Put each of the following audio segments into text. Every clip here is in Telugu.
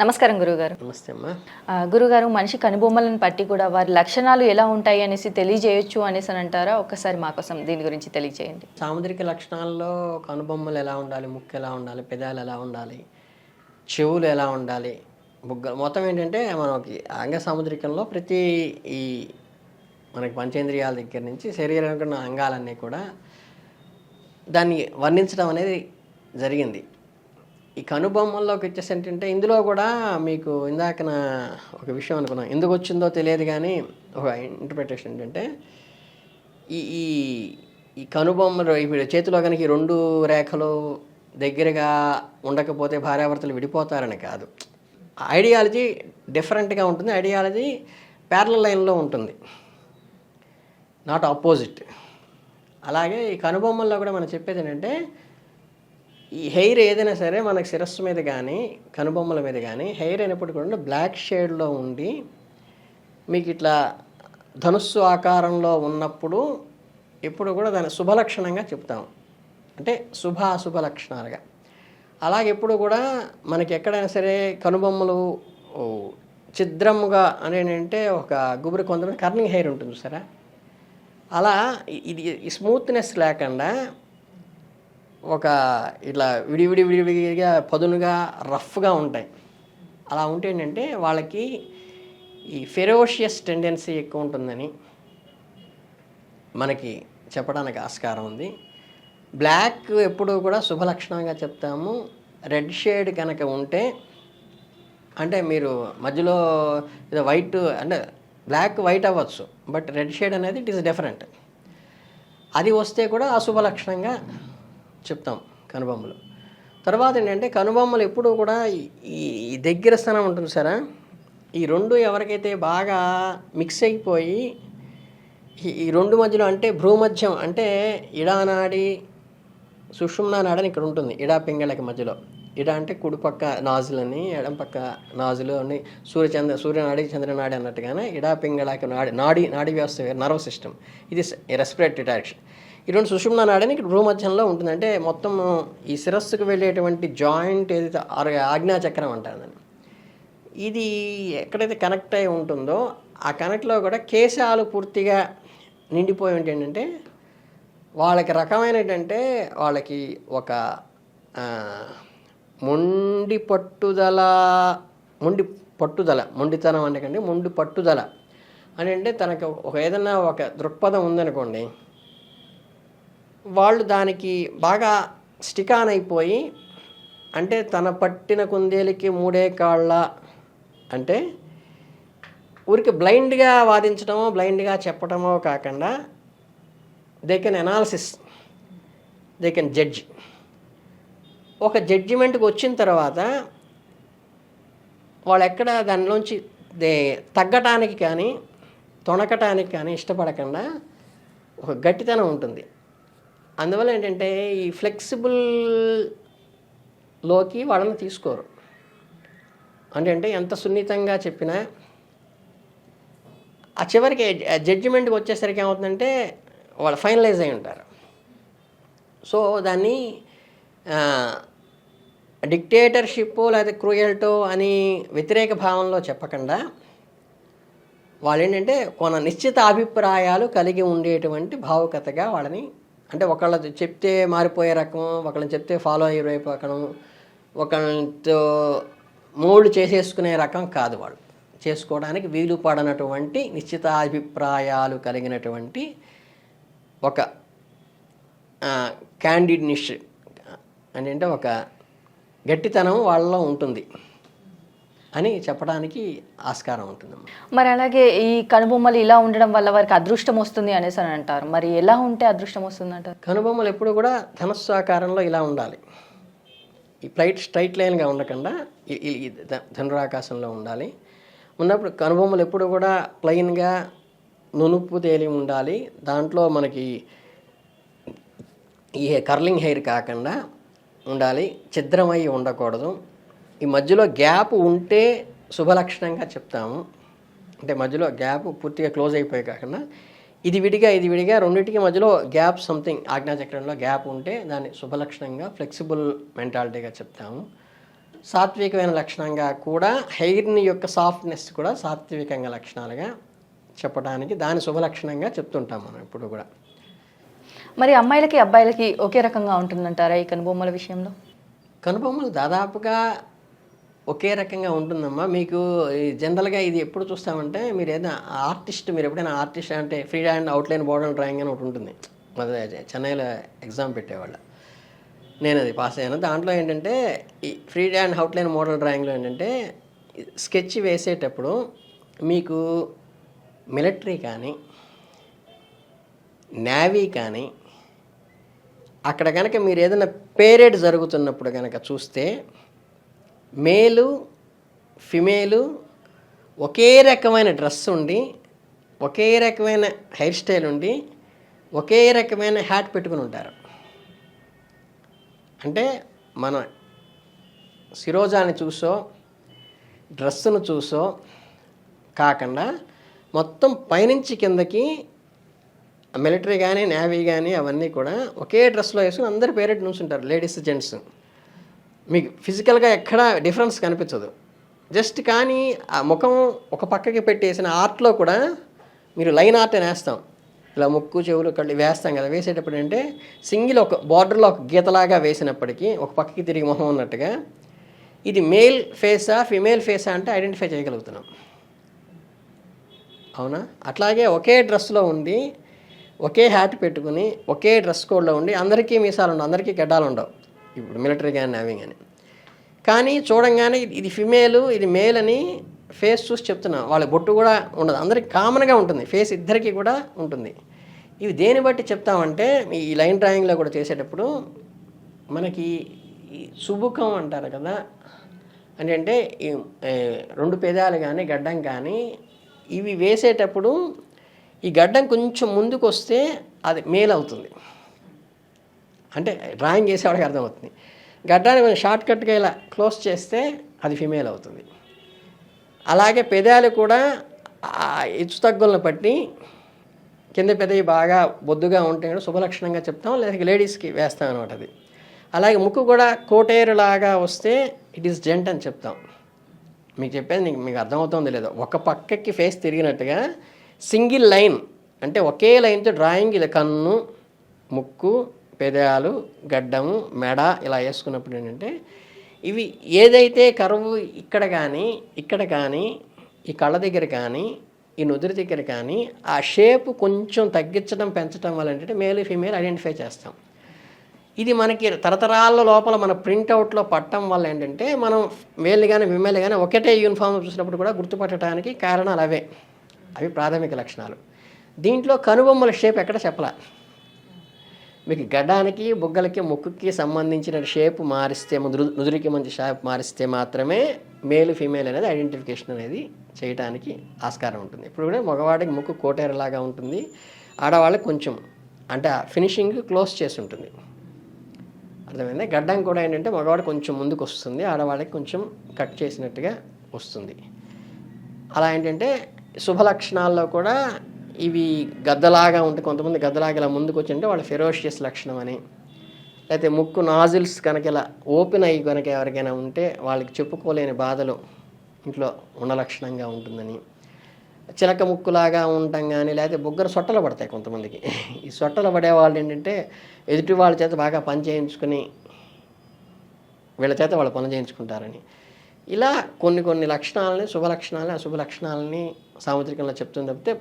నమస్కారం గురుగారు నమస్తే అమ్మా. గురుగారు మనిషి కనుబొమ్మలను పట్టి కూడా వారి లక్షణాలు ఎలా ఉంటాయి అనేసి తెలియజేయొచ్చు అనేసి అని అంటారా? ఒక్కసారి మా కోసం దీని గురించి తెలియజేయండి సాముద్రిక లక్షణాల్లో కనుబొమ్మలు ఎలా ఉండాలి? ముక్కు ఎలా ఉండాలి? పెదాలు ఎలా ఉండాలి? చెవులు ఎలా ఉండాలి? బుగ్గ మొత్తం ఏంటంటే మనకి అంగ సాముద్రికంలో ప్రతి ఈ మనకి పంచేంద్రియాల దగ్గర నుంచి శరీరంలో ఉన్న అంగాలన్నీ కూడా దాన్ని వర్ణించడం అనేది జరిగింది. ఈ కనుబొమ్మల్లోకి వచ్చేసి ఏంటంటే ఇందులో కూడా మీకు ఇందాక నా ఒక విషయం అనుకున్నాను ఎందుకు వచ్చిందో తెలియదు కానీ ఒక ఇంటర్ప్రిటేషన్ ఏంటంటే ఈ ఈ ఈ కనుబొమ్మలు ఇప్పుడు చేతిలో కనుక ఈ రెండు రేఖలు దగ్గరగా ఉండకపోతే భార్యాభర్తలు విడిపోతారని కాదు. ఐడియాలజీ డిఫరెంట్గా ఉంటుంది. ఐడియాలజీ ప్యారల లైన్లో ఉంటుంది. నాట్ ఆపోజిట్ అలాగే ఈ కనుబొమ్మల్లో కూడా మనం చెప్పేది ఏంటంటే ఈ హెయిర్ ఏదైనా సరే మనకి శిరస్సు మీద కానీ కనుబొమ్మల మీద కానీ హెయిర్ అయినప్పుడు కూడా బ్లాక్ షేడ్లో ఉండి మీకు ఇట్లా ధనుస్సు ఆకారంలో ఉన్నప్పుడు ఎప్పుడు కూడా దాన్ని శుభలక్షణంగా చెప్తాం. అంటే శుభ అశుభ లక్షణాలుగా. అలాగే ఎప్పుడు కూడా మనకి ఎక్కడైనా సరే కనుబొమ్మలు చిద్రముగా ఛిద్రముగా అని ఒక గుబురు కొంతమంది కర్నింగ్ హెయిర్ ఉంటుంది సరే అలా ఇది స్మూత్నెస్ లేకుండా ఒక ఇట్లా విడివిడి విడివిడిగా పదునుగా రఫ్గా ఉంటాయి. అలా ఉంటే ఏంటంటే వాళ్ళకి ఈ ఫెరోషియస్ టెండెన్సీ ఎక్కువ ఉంటుందని మనకి చెప్పడానికి ఆస్కారం ఉంది. బ్లాక్ ఎప్పుడు కూడా శుభలక్షణంగా చెప్తాము. రెడ్ షేడ్ కనుక ఉంటే అంటే మీరు మధ్యలో ఇది వైట్ అంటే బ్లాక్ వైట్ అవ్వచ్చు బట్ రెడ్ షేడ్ అనేది ఇట్ ఈస్ డిఫరెంట్. అది వస్తే కూడా అశుభ లక్షణంగా చెప్తాం కనుబొమ్మలు. తర్వాత ఏంటంటే కనుబొమ్మలు ఎప్పుడూ కూడా ఈ- ఈ దగ్గర స్థానం ఉంటుంది సరే? ఈ రెండు ఎవరికైతే బాగా మిక్స్ అయిపోయి ఈ- రెండు మధ్యలో అంటే భ్రూమధ్యం అంటే ఇడానాడి సుషుమ్నా నాడని ఇక్కడ ఉంటుంది. ఇడా పింగళకి మధ్యలో. ఇడా అంటే కుడిపక్క నాజులని ఎడం పక్క నాజులు అని సూర్యచంద్ర సూర్యనాడి చంద్రనాడి అన్నట్టుగానే ఇడా పింగళకి నాడి నాడి నాడి వ్యవస్థ నర్వ్ సిస్టమ్. ఇది రెస్పిరేటరీ డైరెక్షన్ ఇటువంటి సుషుమ్న సుషుమ్నా నాడి అని భూమధ్యంలో ఉంటుంది. అంటే మొత్తం ఈ శిరస్సుకు వెళ్ళేటువంటి జాయింట్ ఏదైతే ఆజ్ఞాచక్రం అంటారు దాన్ని ఇది ఎక్కడైతే కనెక్ట్ అయి ఉంటుందో ఆ కనెక్ట్లో కూడా కేశాలు పూర్తిగా నిండిపోయి ఉంటే ఏంటంటే వాళ్ళకి రకమైనటంటే వాళ్ళకి ఒక మొండి పట్టుదల మొండి పట్టుదల మొండితనం అంటే మొండి పట్టుదల అని అంటే తనకు ఒక ఏదైనా ఒక దృక్పథం ఉందనుకోండి వాళ్ళు దానికి బాగా స్టిక్ ఆన్ అయిపోయి అంటే తన పట్టిన కుందేలికి మూడే కాళ్ళ అంటే ఊరికి బ్లైండ్గా వాదించడమో బ్లైండ్గా చెప్పడమో కాకుండా they can analysis they can judge ఒక జడ్జిమెంట్కి వచ్చిన తర్వాత వాళ్ళు ఎక్కడ దానిలోంచి దే తగ్గటానికి కానీ తొణకటానికి కానీ ఇష్టపడకుండా ఒక గట్టితనం ఉంటుంది. అందువల్ల ఏంటంటే ఈ ఫ్లెక్సిబుల్లోకి వాళ్ళని తీసుకోరు. అంటే అంటే ఎంత సున్నితంగా చెప్పినా ఆ చివరికి జడ్జిమెంట్కి వచ్చేసరికి ఏమవుతుందంటే వాళ్ళు ఫైనలైజ్ అయి ఉంటారు. సో దాన్ని డిక్టేటర్షిప్ లేదా క్రూయల్టో అని వ్యతిరేక భావంలో చెప్పకుండా వాళ్ళు ఏంటంటే కొన నిశ్చిత అభిప్రాయాలు కలిగి ఉండేటువంటి భావుకతగా వాళ్ళని అంటే ఒకళ్ళ చెప్తే మారిపోయే రకం ఒకళ్ళని చెప్తే ఫాలో అయ్యే వైపు రకం ఒకళ్ళతో మోల్డ్ చేసేసుకునే రకం కాదు వాళ్ళు. చేసుకోవడానికి వీలు పడనటువంటి నిశ్చిత అభిప్రాయాలు కలిగినటువంటి ఒక క్యాండిడ్ నిష్ అంటే ఒక గట్టితనం వాళ్ళలో ఉంటుంది. అని చెప్పడానికి ఆస్కారం ఉంటుందమ్మా. మరి అలాగే ఈ కనుబొమ్మలు ఇలా ఉండడం వల్ల వారికి అదృష్టం వస్తుంది అనేసి అని అంటారు. మరి ఎలా ఉంటే అదృష్టం వస్తుంది అంటారు కనుబొమ్మలు ఎప్పుడు కూడా ధనస్సు ఆకారంలో ఇలా ఉండాలి. ఈ ప్లైట్ స్ట్రైట్ లైన్గా ఉండకుండా ధనురాకాశంలో ఉండాలి. ఉన్నప్పుడు కనుబొమ్మలు ఎప్పుడు కూడా ప్లెయిన్గా నునుపు తేలి ఉండాలి. దాంట్లో మనకి ఈ కర్లింగ్ హెయిర్ కాకుండా ఉండాలి. ఛిద్రమై ఉండకూడదు. ఈ మధ్యలో గ్యాప్ ఉంటే శుభలక్షణంగా చెప్తాము. అంటే మధ్యలో గ్యాప్ పూర్తిగా క్లోజ్ అయిపోయి కాకుండా ఇది విడిగా ఇది విడిగా రెండింటికి మధ్యలో గ్యాప్ సంథింగ్ ఆజ్ఞాచక్రంలో గ్యాప్ ఉంటే దాన్ని శుభలక్షణంగా ఫ్లెక్సిబుల్ మెంటాలిటీగా చెప్తాము. సాత్వికమైన లక్షణంగా కూడా హెయిర్ని యొక్క సాఫ్ట్నెస్ కూడా సాత్వికంగా లక్షణాలుగా చెప్పడానికి దాని శుభ లక్షణంగా చెప్తుంటాం మనం ఇప్పుడు కూడా. మరి అమ్మాయిలకి అబ్బాయిలకి ఒకే రకంగా ఉంటుందంటారా ఈ కనుబొమ్మల విషయంలో? కనుబొమ్మలు దాదాపుగా ఒకే రకంగా ఉంటుందమ్మా. మీకు జనరల్గా ఇది ఎప్పుడు చూస్తామంటే మీరు ఏదైనా ఆర్టిస్ట్ మీరు ఎప్పుడైనా ఆర్టిస్ట్ అంటే free hand outline border drawing అని ఒకటి ఉంటుంది. చెన్నైలో ఎగ్జామ్ పెట్టేవాళ్ళు. నేను అది పాస్ అయ్యాను. దాంట్లో ఏంటంటే ఈ ఫ్రీ హ్యాండ్ అవుట్లైన్ మోడల్ డ్రాయింగ్లో ఏంటంటే స్కెచ్ వేసేటప్పుడు మీకు మిలిటరీ కానీ నేవీ కానీ అక్కడ కనుక మీరు ఏదైనా పేరేడ్ జరుగుతున్నప్పుడు కనుక చూస్తే మేలు ఫిమేలు ఒకే రకమైన డ్రెస్ ఉండి ఒకే రకమైన హెయిర్ స్టైల్ ఉండి ఒకే రకమైన హ్యాట్ పెట్టుకుని ఉంటారు. అంటే మన శిరోజాని చూసో డ్రెస్సును చూసో కాకుండా మొత్తం పైనుంచి కిందకి మిలిటరీ కానీ నేవీ కానీ అవన్నీ కూడా ఒకే డ్రెస్లో వేసుకుని అందరు పేరెంట్ నుంచుంటారు లేడీస్ జెంట్స్. మీకు ఫిజికల్గా ఎక్కడా డిఫరెన్స్ కనిపించదు. జస్ట్ కానీ ఆ ముఖం ఒక పక్కకి పెట్టేసిన ఆర్ట్లో కూడా మీరు లైన్ ఆర్ట్ అని వేస్తాం. ఇలా ముక్కు చెవులు కళ్ళు వేస్తాం కదా వేసేటప్పుడు అంటే సింగిల్ ఒక బార్డర్లో ఒక గీతలాగా వేసినప్పటికీ ఒక పక్కకి తిరిగి మొహం ఉన్నట్టుగా ఇది మేల్ ఫేసా ఫిమేల్ ఫేసా అంటే ఐడెంటిఫై చేయగలుగుతున్నాం. అవునా? అట్లాగే ఒకే డ్రెస్లో ఉండి ఒకే హ్యాట్ పెట్టుకుని ఒకే డ్రెస్ కోడ్లో ఉండి అందరికీ మీసాలు ఉండవు అందరికీ గడ్డాలు ఉండవు ఇప్పుడు మిలిటరీ కానీ అవి కానీ కానీ చూడంగానే ఇది- ఫిమేల్ ఇది మేల్ అని ఫేస్ చూసి చెప్తున్నా. వాళ్ళ బొట్టు కూడా ఉండదు. అందరికి కామన్గా ఉంటుంది. ఫేస్ ఇద్దరికి కూడా ఉంటుంది. ఇవి దేని బట్టి చెప్తామంటే ఈ లైన్ డ్రాయింగ్లో కూడా చేసేటప్పుడు మనకి ఈ సుబుకం అంటారు కదా. అని అంటే ఈ రెండు పెదాలు కానీ గడ్డం కానీ ఇవి వేసేటప్పుడు ఈ గడ్డం కొంచెం ముందుకు వస్తే అది మేల్ అవుతుంది అంటే డ్రాయింగ్ చేసేవాడికి అర్థమవుతుంది. గడ్డాన్ని కొంచెం షార్ట్ కట్గా ఇలా క్లోజ్ చేస్తే అది ఫిమేల్ అవుతుంది. అలాగే పెదాలు కూడా ఆ హెచ్చు తగ్గులను బట్టి కింద పెదవి బాగా బొద్దుగా ఉంటే కూడా శుభలక్షణంగా చెప్తాం లేదా లేడీస్కి వేస్తాం అనమాట అది. అలాగే ముక్కు కూడా కోటేరులాగా వస్తే ఇట్ ఈస్ జెంట్ అని చెప్తాం. మీకు చెప్పేది నీకు మీకు అర్థమవుతుంది లేదో. ఒక పక్కకి ఫేస్ తిరిగినట్టుగా సింగిల్ లైన్ అంటే ఒకే లైన్తో డ్రాయింగ్ ఇలా కన్ను ముక్కు పెదాలు గడ్డము మెడ ఇలా వేసుకున్నప్పుడు ఏంటంటే ఇవి ఏదైతే కరువు ఇక్కడ కానీ ఇక్కడ కానీ ఈ కళ్ళ దగ్గర కానీ ఈ నుదురు దగ్గర కానీ ఆ షేప్ కొంచెం తగ్గించడం పెంచడం వల్ల ఏంటంటే మేల్ ఫీమేల్ ఐడెంటిఫై చేస్తాం. ఇది మనకి తరతరాల లోపల మన ప్రింట్అవుట్లో పట్టడం వల్ల ఏంటంటే మనం మేల్ కానీ ఫిమేల్ కానీ ఒకటే యూనిఫామ్ చూసినప్పుడు కూడా గుర్తుపట్టడానికి కారణాలు అవే. అవి ప్రాథమిక లక్షణాలు. దీంట్లో కనుబొమ్మల షేప్ ఎక్కడ చెప్పలా? మీకు గడ్డానికి బుగ్గలకి ముక్కుకి సంబంధించిన షేప్ మారిస్తే నుదురికి మంచి షేప్ మారిస్తే మాత్రమే మేల్ ఫీమేల్ అనేది ఐడెంటిఫికేషన్ అనేది చేయడానికి ఆస్కారం ఉంటుంది. ఇప్పుడు కూడా మగవాడికి ముక్కు కోటేరలాగా ఉంటుంది. ఆడవాళ్ళకి కొంచెం అంటే ఫినిషింగ్ క్లోజ్ చేసి ఉంటుంది. అర్థమైంది? గడ్డం కూడా ఏంటంటే మగవాడు కొంచెం ముందుకు వస్తుంది ఆడవాళ్ళకి కొంచెం కట్ చేసినట్టుగా వస్తుంది. అలా ఏంటంటే శుభ లక్షణాల్లో కూడా ఇవి గద్దలాగా ఉంటే కొంతమంది గద్దలాగా ఇలా ముందుకు వచ్చి అంటే వాళ్ళ ఫెరోషియస్ లక్షణం అని. లేకపోతే ముక్కు నాజిల్స్ కనుక ఇలా ఓపెన్ అయ్యి కనుక ఎవరికైనా ఉంటే వాళ్ళకి చెప్పుకోలేని బాధలు ఇంట్లో ఉన్న లక్షణంగా ఉంటుందని. చిలక ముక్కులాగా ఉండటం కానీ లేకపోతే బుగ్గర సొట్టలు పడతాయి కొంతమందికి. ఈ సొట్టలు పడే వాళ్ళు ఏంటంటే ఎదుటి వాళ్ళ చేత బాగా పని చేయించుకుని వీళ్ళ చేత వాళ్ళు పని చేయించుకుంటారని. ఇలా కొన్ని కొన్ని లక్షణాలని శుభ లక్షణాలని అశుభ లక్షణాలని సాముద్రికంలో చెప్తుంది తప్పితే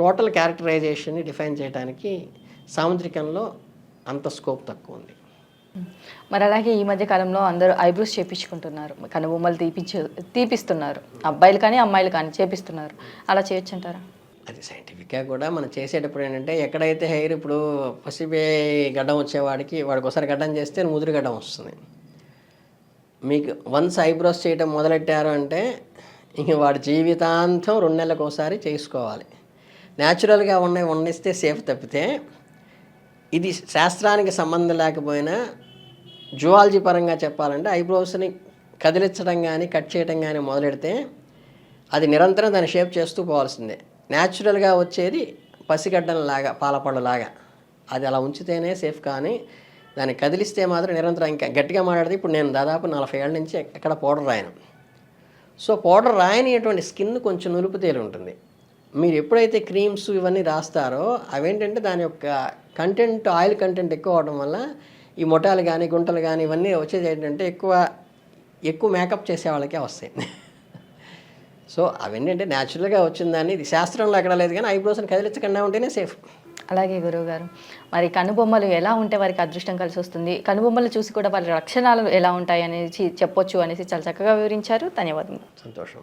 టోటల్ క్యారెక్టరైజేషన్ని డిఫైన్ చేయడానికి సాముద్రికంలో అంత స్కోప్ తక్కువ ఉంది. మరి అలాగే ఈ మధ్య కాలంలో అందరూ ఐబ్రోస్ చేపించుకుంటున్నారు. కనుబొమ్మలు తీపించు తీపిస్తున్నారు. అబ్బాయిలు కానీ అమ్మాయిలు కానీ చేపిస్తున్నారు. అలా చేయొచ్చు అంటారా అది సైంటిఫిక్గా కూడా మనం చేసేటప్పుడు ఏంటంటే ఎక్కడైతే హెయిర్ ఇప్పుడు పసిబే గడ్డం వచ్చేవాడికి వాడికి ఒకసారి గడ్డం చేస్తే ముదురు గడ్డం వస్తుంది. మీకు వన్స్ ఐబ్రోస్ చేయడం మొదలెట్టారు అంటే ఇంక వాడి జీవితాంతం రెండు నెలలకు ఒకసారి చేసుకోవాలి. న్యాచురల్గా ఉన్నాయి వండిస్తే సేఫ్ తప్పితే ఇది శాస్త్రానికి సంబంధం లేకపోయినా జువాలజీ పరంగా చెప్పాలంటే ఐబ్రోస్ని కదిలించడం కానీ కట్ చేయడం కానీ మొదలెడితే అది నిరంతరం దాన్ని షేప్ చేస్తూ పోవాల్సిందే. న్యాచురల్గా వచ్చేది పసిగడ్డలాగా పాలపళ్ళలాగా. అది అలా ఉంచితేనే సేఫ్ కానీ దాన్ని కదిలిస్తే మాత్రం నిరంతరం ఇంకా గట్టిగా మాట్లాడితే ఇప్పుడు నేను దాదాపు నలభై ఏళ్ళ నుంచి ఎక్కడ పౌడర్ రాయను. సో పౌడర్ రాయనిటువంటి స్కిన్ కొంచెం నులుపు తేలి ఉంటుంది మీరు ఎప్పుడైతే క్రీమ్స్ ఇవన్నీ రాస్తారో అవేంటంటే దాని యొక్క కంటెంట్ ఆయిల్ కంటెంట్ ఎక్కువ అవడం వల్ల ఈ మొటాలు కానీ గుంటలు కానీ ఇవన్నీ వచ్చేది ఏంటంటే ఎక్కువ ఎక్కువ మేకప్ చేసే వాళ్ళకే వస్తాయి. సో అవన్నీ అంటే న్యాచురల్గా వచ్చిందని ఇది శాస్త్రంలో ఎక్కడ లేదు కానీ ఐబ్రోస్ని కదిలించకుండా ఉంటేనే సేఫ్ అలాగే గురువు గారు మరి కనుబొమ్మలు ఎలా ఉంటే వారికి అదృష్టం కలిసి వస్తుంది? కనుబొమ్మలు చూసి కూడా వారి లక్షణాలు ఎలా ఉంటాయి అనేసి చెప్పొచ్చు అనేసి చాలా చక్కగా వివరించారు. ధన్యవాదములు. సంతోషం